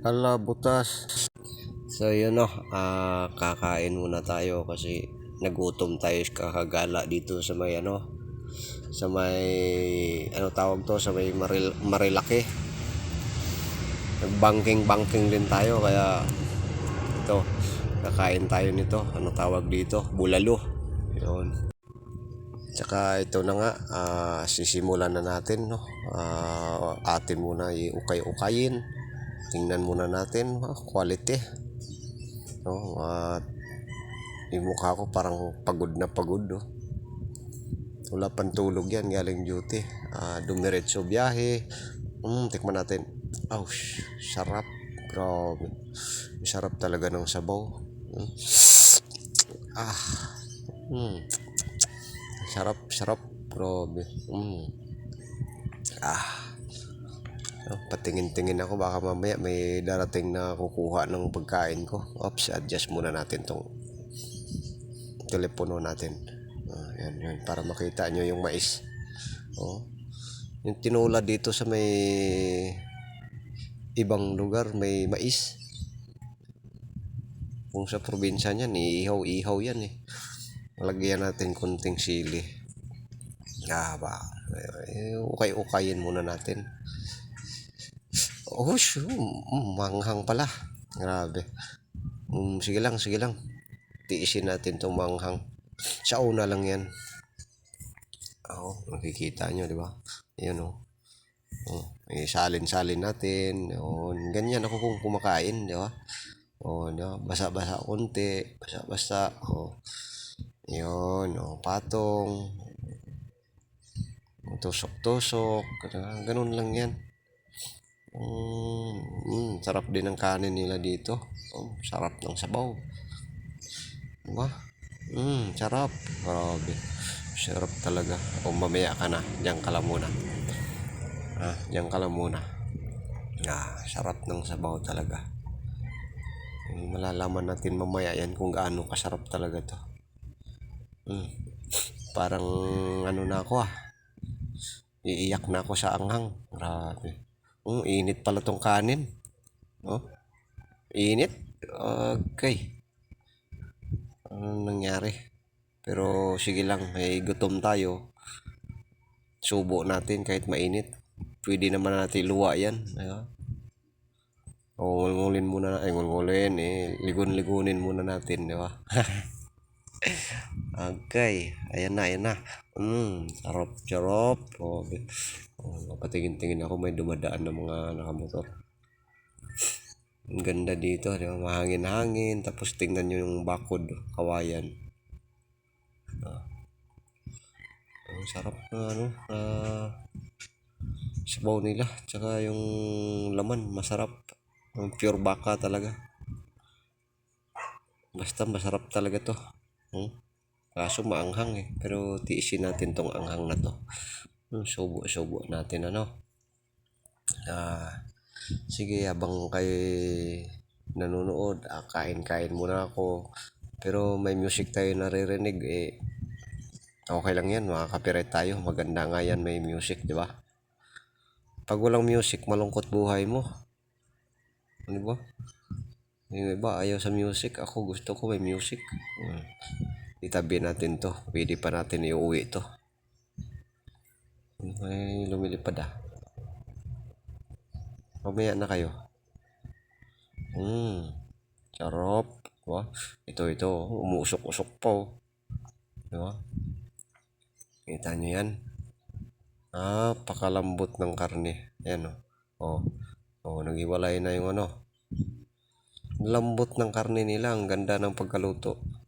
Hala, butas. So, yun no. ah kakain muna tayo kasi nagutom tayo kakagala dito sa may ano. Sa may, ano tawag to? Sa may Maril Marilaki. Nagbanking-banking din tayo kaya ito, kakain tayo nito. Ano tawag dito? Bulalo. Yun. Tsaka ito na nga, ah, sisimulan na natin, no? Ah, atin muna iukay-ukayin. Tingnan muna natin, ah, quality. No? At yung mukha ko parang pagod na pagod, no? Wala pang tulog yan, galing duty. Ah, dumiretso biyahe. Mm, tikman natin. Oh, sarap. Grabe. Sarap talaga ng sabaw. Mm. Ah. Mm. Sarap, sarap. Grabe. Mm. Ah. Oh, patingin-tingin ako baka mamaya may darating na kukuha ng pagkain ko. Oops, adjust muna natin tong telepono natin. Ah, yan, yan, para makita nyo yung mais. Oh. Yung tinula dito sa may ibang lugar may mais. Kung sa probinsya niyan, iihaw-ihaw yan eh. Lagyan natin konting sili. Ah, ba. Eh, ukay-ukayin muna natin. Oh, shoo. Mm, manghang pala. Grabe. Mm, sige lang, sige lang. Tiisin natin itong manghang. Sa una lang yan. Oh, nakikita nyo, di ba? Yan oh. Oh, eh, salin-salin natin. Oh, ganyan ako kung kumakain, di ba? Oh, di ba? Basa-basa konti. Basa-basa. Oh. Yun, oh, patong. Tusok-tusok. Ganun lang yan. Mm, sarap din ang kanin nila dito. Oh, sarap ng sabaw. Diba? Mm, sarap. Grabe. Sarap talaga. O mamaya ka na. Diyan ka lang muna. Ah, diyan ka lang muna. Ah, sarap ng sabaw talaga. Eh, malalaman natin mamaya yan kung gaano kasarap talaga to. Mm. Parang ano na ako ah. Iiyak na ako sa anghang. Grabe. Mm, init pala tong kanin. Oh. Init? Okay. Ano nangyari? Pero sige lang, may gutom tayo. Subo natin kahit mainit. Pwede naman natin luwa yan. Diba? O ngulngulin muna, ay ngulngulin, eh, ligun-ligunin muna natin, di ba? okay, ayan na, ayan na. Mm, sarap, sarap. Oh, oh, patingin-tingin ako may dumadaan ng mga nakamotor. Ang ganda dito, di ba? Mahangin-hangin. Tapos tingnan nyo yung bakod, kawayan. Ah. Ang sarap na ano, ah, sabaw nila. Tsaka yung laman, masarap. Ang pure baka talaga. Basta masarap talaga to. Hmm? Kaso maanghang eh. Pero tiisin natin tong anghang na to. Hmm, subo-subo natin ano. Ah, sige, habang kayo nanonood, ah, kain-kain muna ako. Pero may music tayo naririnig eh. Okay lang yan, makaka-copyright tayo. Maganda nga yan, may music, di ba? Pag walang music, malungkot buhay mo. Ano ba? Yung iba ayaw sa music. Ako gusto ko may music. Hmm. Itabi natin to. Pwede pa natin iuwi to. May lumilipad ah. Mamaya na kayo. Hmm. Sarap. Diba? Ito, ito. Umusok-usok pa oh. Diba? Kita nyo yan? Ah, pakalambot ng karne. Ayan oh. Oh, oh naghiwalay na yung ano. Lambot ng karne nila. Ang ganda ng pagkaluto.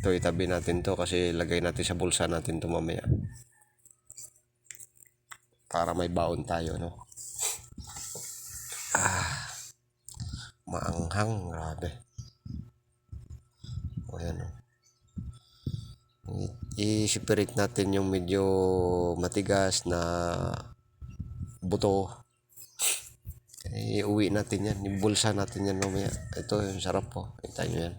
Ito, itabi natin to kasi lagay natin sa bulsa natin to mamaya. Para may baon tayo, no? Ah, maanghang. Grabe. O, yan, oh. I- I-separate natin yung medyo matigas na buto. Iuwi natin yan. Ibulsa natin yan mamaya. Ito yung sarap po. Kita nyo yan.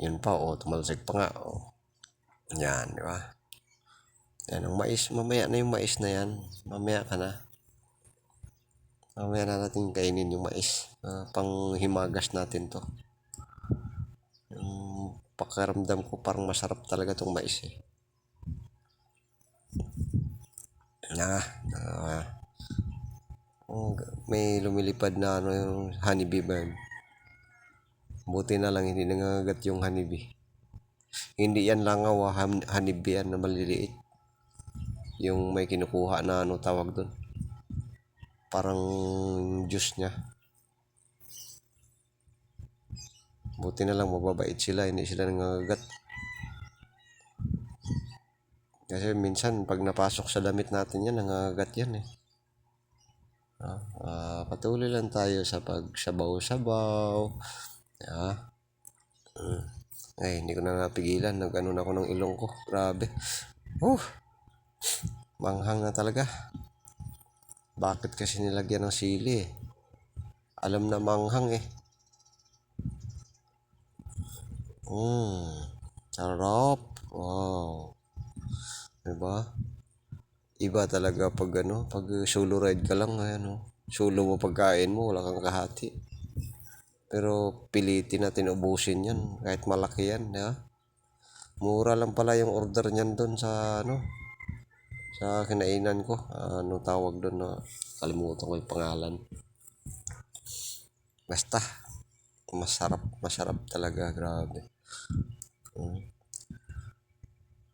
Yan pa, oh. Tumalsik pa nga, oh. Yan, di ba? Yan ang mais. Mamaya na yung mais na yan. Mamaya ka na. Mamaya na natin kainin yung mais. Ah, pang himagas natin to. Yung pakiramdam ko parang masarap talaga tong mais eh. Na, ah, oh, may lumilipad na ano yung honeybee bird. Buti na lang hindi nangangagat yung honeybee. Hindi yan langaw, ah, han- honeybee yan na maliliit. Yung may kinukuha na ano tawag doon. Parang juice niya. Buti na lang mababait sila, hindi sila nangangagat. Kasi minsan pag napasok sa damit natin yan, nangangagat yan eh. Ah, patuloy lang tayo sa pagsabaw-sabaw. Ah. Mm. Ay, hindi ko na napigilan. Nag-ano na ako ng ilong ko. Grabe. Uh, manghang na talaga. Bakit kasi nilagyan ng sili eh? Alam na manghang eh. Mm, sarap. Wow. Diba? Iba talaga pag ano, pag solo ride ka lang, ano, solo mo pagkain mo, wala kang kahati. Pero pilitin natin ubusin yan, kahit malaki yan, ha? Mura lang pala yung order niyan doon sa ano, sa kinainan ko. Ano tawag doon na, kalimutan ko yung pangalan. Basta, masarap, masarap talaga, grabe. Mm.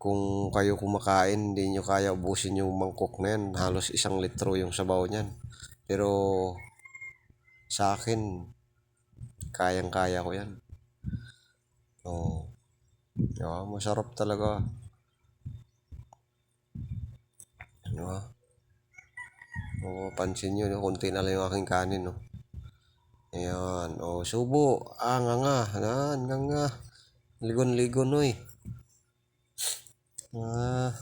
Kung kayo kumakain, hindi nyo kaya ubusin yung mangkok na yan. Halos isang litro yung sabaw niyan. Pero sa akin, kayang-kaya ko yan. Oo. Yeah, masarap talaga. Ano Oo, pansin nyo, no? konti na lang yung aking kanin, no? Ayan, oh, subo. Ah, nga nga, nga, nga, nga. Ligon-ligon, oy. Ah,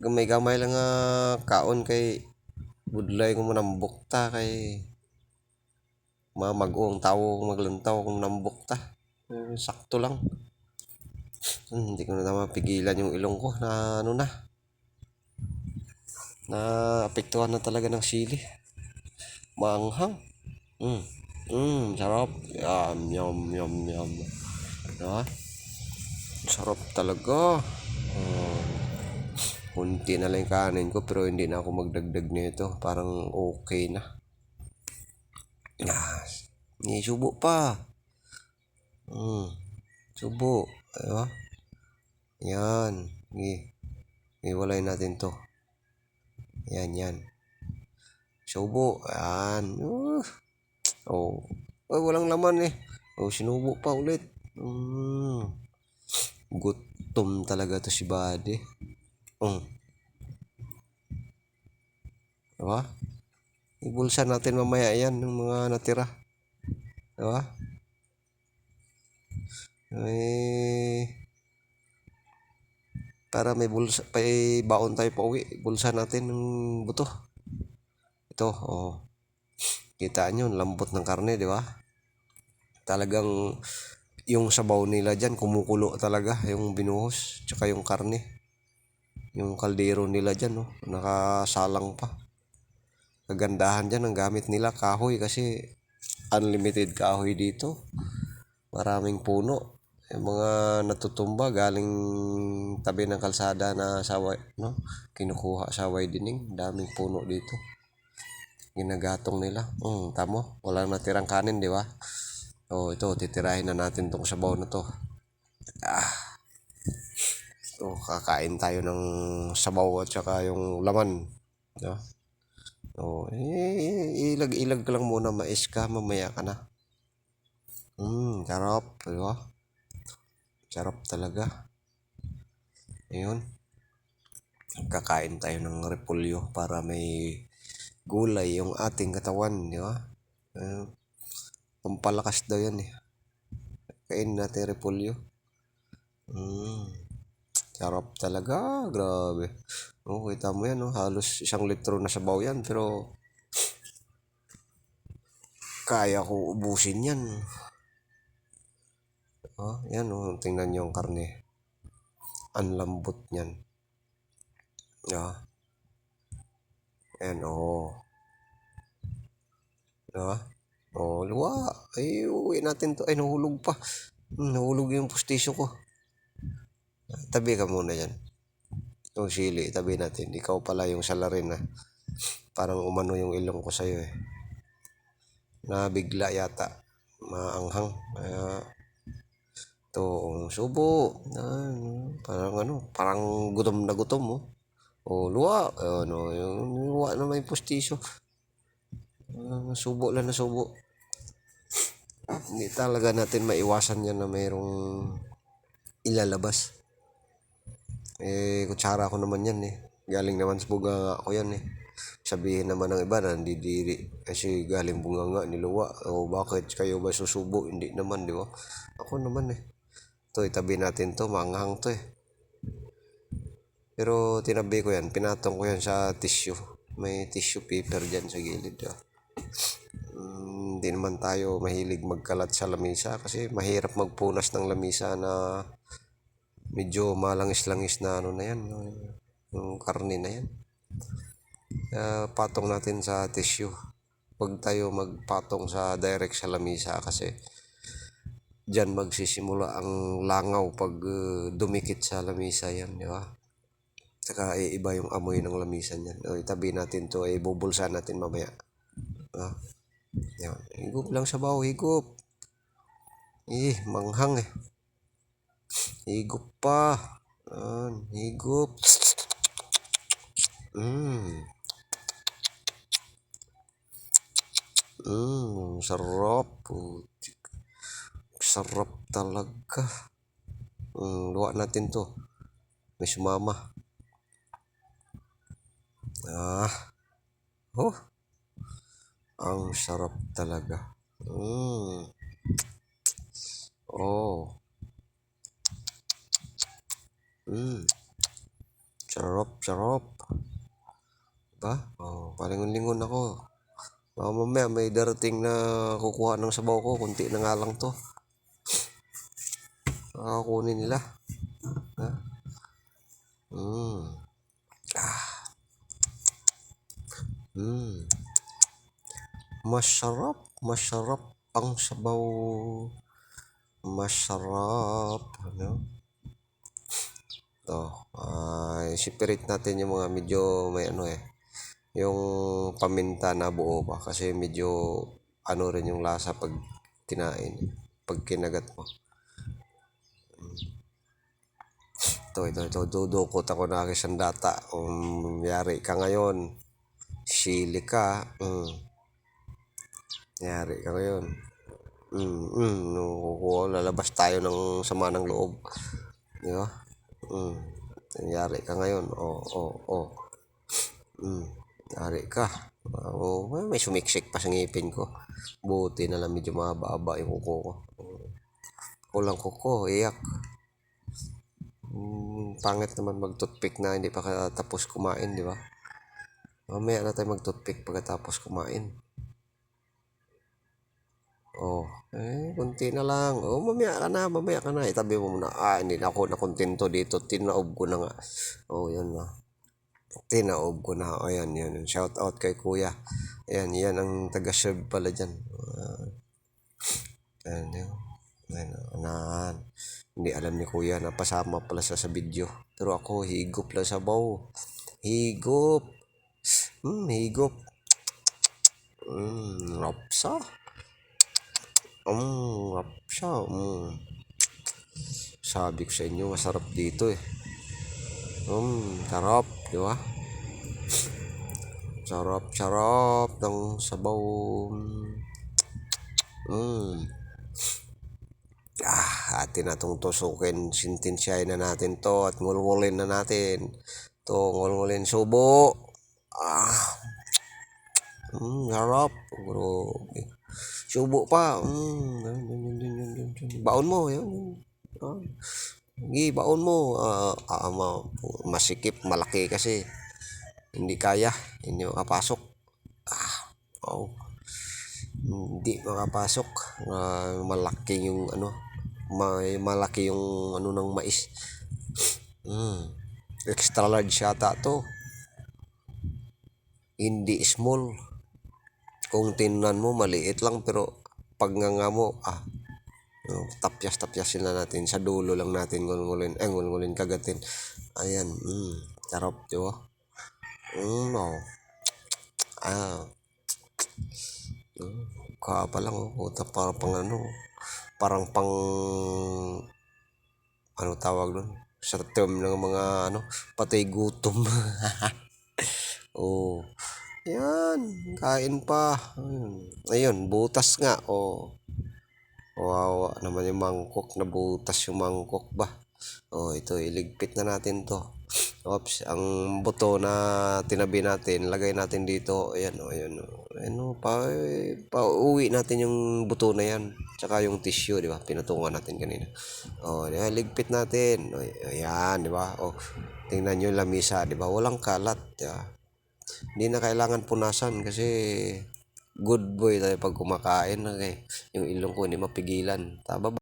gamay-gamay lang nga kaon kay budlay ko mo nambok ta kay mamag-ong tao maglantaw kung nambok ta. Eh, sakto lang. Hmm, hindi ko na mapigilan yung ilong ko na ano na. Na apektuhan na talaga ng sili. Maanghang. Mm. Mm, sarap. Yum, yum, yum, yum. Diba? Sarap talaga. Oh. Kunti na lang kanin ko pero hindi na ako magdagdag nito. Parang okay na. Ni subo pa. Mm. Subo. Diba? Yan. Ni. Iwalay natin to. Yan, yan. Subo. Yan. Uh. Oh. Ay, walang laman eh. Oh, sinubo pa ulit. Mm. Gutom talaga to si Bade. Mm. Diba? Ibulsa natin mamaya yan ng mga natira. Diba? Eh, para may bulsa, may baon tayo pa uwi. Bulsa natin ng buto. Ito, oh. Kita nyo, lambot ng karne, di ba? Talagang yung sabaw nila dyan, kumukulo talaga. Yung binuhos, tsaka yung karne. Yung kaldero nila dyan, no? Nakasalang pa. Kagandahan dyan ang gamit nila, kahoy. Kasi unlimited kahoy dito. Maraming puno. Yung mga natutumba galing tabi ng kalsada na sa no? kinukuha sa widening. Daming puno dito. Ginagatong nila. Mm, tamo. Walang natirang kanin, di ba? Oh, ito, titirahin na natin tong sabaw na to. Ah. So, kakain tayo ng sabaw at saka yung laman. No? Oh, eh, ilag-ilag ka lang muna, mais ka, mamaya ka na. Hmm, sarap, di ba? Sarap talaga. Ayun. Kakain tayo ng repolyo para may gulay yung ating katawan, di ba? Uh, pampalakas daw yan eh. Kain natin repolyo. Mm. Sarap talaga, grabe. Oh, kita mo yan, oh, halos isang litro na sabaw yan, pero kaya ko ubusin yan. Oh, yan, oh, tingnan nyo yung karne. Ang lambot niyan. Ah. Ayan, oh. Diba? Oh, luwa. Ay, uwi natin to. Ay, nahulog pa. Hmm, nahulog yung pustisyo ko. Tabi ka muna yan. Yung sili, tabi natin. Ikaw pala yung salarin na. Parang umano yung ilong ko sa'yo eh. Nabigla yata. Maanghang. Kaya, to, oh, subo. Ah, parang ano, parang gutom na gutom mo. Oh. oh, luwa. Ano, yung luwa na may pustisyo. Ah, subo lang na subo. Hindi talaga natin maiwasan yan na mayroong ilalabas. Eh, kutsara ko naman yan eh. Galing naman sa bunga ako yan eh. Sabihin naman ng iba na nandidiri kasi galing bunga nga niluwa. O bakit kayo ba susubo? Hindi naman, di ba? Ako naman eh. Ito, itabi natin to. Maanghang to eh. Pero tinabi ko yan. Pinatong ko yan sa tissue. May tissue paper dyan sa gilid. Ah. Mm, Hindi naman tayo mahilig magkalat sa lamisa kasi mahirap magpunas ng lamisa na medyo malangis-langis na ano na yan. Yung karne na yan. Kaya patong natin sa tissue. Huwag tayo magpatong sa direct sa lamisa kasi dyan magsisimula ang langaw pag uh, dumikit sa lamisa yan, di ba? Saka eh, iba yung amoy ng lamisa niyan. O, itabi natin to, eh, bubulsa natin mamaya. Ah. Yan. Higop lang sa baw, higop. Eh, manghang eh. Higop pa. Yan, higop. Mmm. Mmm, sarap. Putik. Sarap talaga. Hmm, luwa natin to. May sumama. Ah. Oh. Ang sarap talaga. Mm. Mm. Sarap, sarap. Diba? Oh, palingon-lingon ako. Baka mamaya may darating na kukuha ng sabaw ko. Kunti na nga lang to. Kakakunin nila. Ha? Mm. Ah. Mm. Masarap, masarap ang sabaw. Masarap, ano? To, ay separate natin yung mga medyo may ano eh. Yung paminta na buo pa kasi medyo ano rin yung lasa pag kinain, pag kinagat mo. Ito, ito, ito, dudukot ako na aking sandata. Um, yari ka ngayon. Sili ka. Mm. Yari ka ngayon. Mm, mm, no, lalabas tayo ng sama ng loob. Di ba? Mm. Yari ka ngayon. Oo, oo, oo. Mm. Yari ka. Oh, may sumiksik pa sa ngipin ko. Buti na lang medyo mahaba-haba yung kuko ko. Kulang kuko, iyak. Mm, pangit naman mag-toothpick na hindi pa tapos kumain, di ba? Mamaya na tayo mag-toothpick pagkatapos kumain. Oh, eh, kunti na lang. Oh, mamaya ka na, mamaya ka na. Itabi mo muna. Ah, hindi na ako nakontento dito. Tinaob ko na nga. Oh, yun na. Tinaob ko na. Ayan, yan. Shout out kay kuya. Ayan, yan ang taga-serve pala dyan. Uh, ayan, yun. Ayan, anan. Hindi alam ni kuya na pasama pala sa, sa video. Pero ako, higop lang sa baw. Higop. Hmm, higop. Hmm, rapsa. Hmm, rapsa. Hmm. Sabi ko sa inyo, masarap dito eh. Hmm, sarap, di ba? Sarap, sarap ng sabaw. Hmm. Ah, atin na itong tusukin. Sintensyahin na natin to at ngulngulin na natin. To, ngulngulin subo. Ah. Hmm, harap. Grabe. Subo pa. Yun, yun, yun, yun, yun, yun, yun. Baon mo. Yun. Ah. Gi, baon mo. Ah, ma- masikip, malaki kasi. Hindi kaya. Hindi makapasok. Ah. Oh. Hindi makapasok. Ah, malaki yung ano. May malaki yung ano ng mais. Hmm. Extra large yata to. Hindi small. Kung tingnan mo, maliit lang pero pag nga mo, ah, no, tapyas-tapyasin na natin. Sa dulo lang natin ngulngulin, eh, ngulngulin kagatin. Ayan, mm, sarap, di ba? Mm, oh. Ah. Mm, mukha pa lang, oh. Puta, parang pang ano, parang pang, ano tawag doon? Sa term ng mga, ano, patay gutom. oh. Yan, kain pa. Ayun, butas nga. Oh. Wawa naman yung mangkok na butas yung mangkok ba. Oh, ito iligpit na natin to. Oops, ang buto na tinabi natin, lagay natin dito. Ayan, oh, ayan, oh. Ayan, oh, pa, pa uwi natin yung buto na yan. Tsaka yung tissue, di ba? Pinatungan natin kanina. Oh, yan, ligpit natin. Oh, ayan, di ba? Oh, tingnan nyo lamisa, di ba? Walang kalat, di ba? Hindi na kailangan punasan kasi good boy tayo pag kumakain. Okay? Yung ilong ko hindi mapigilan. Tama ba?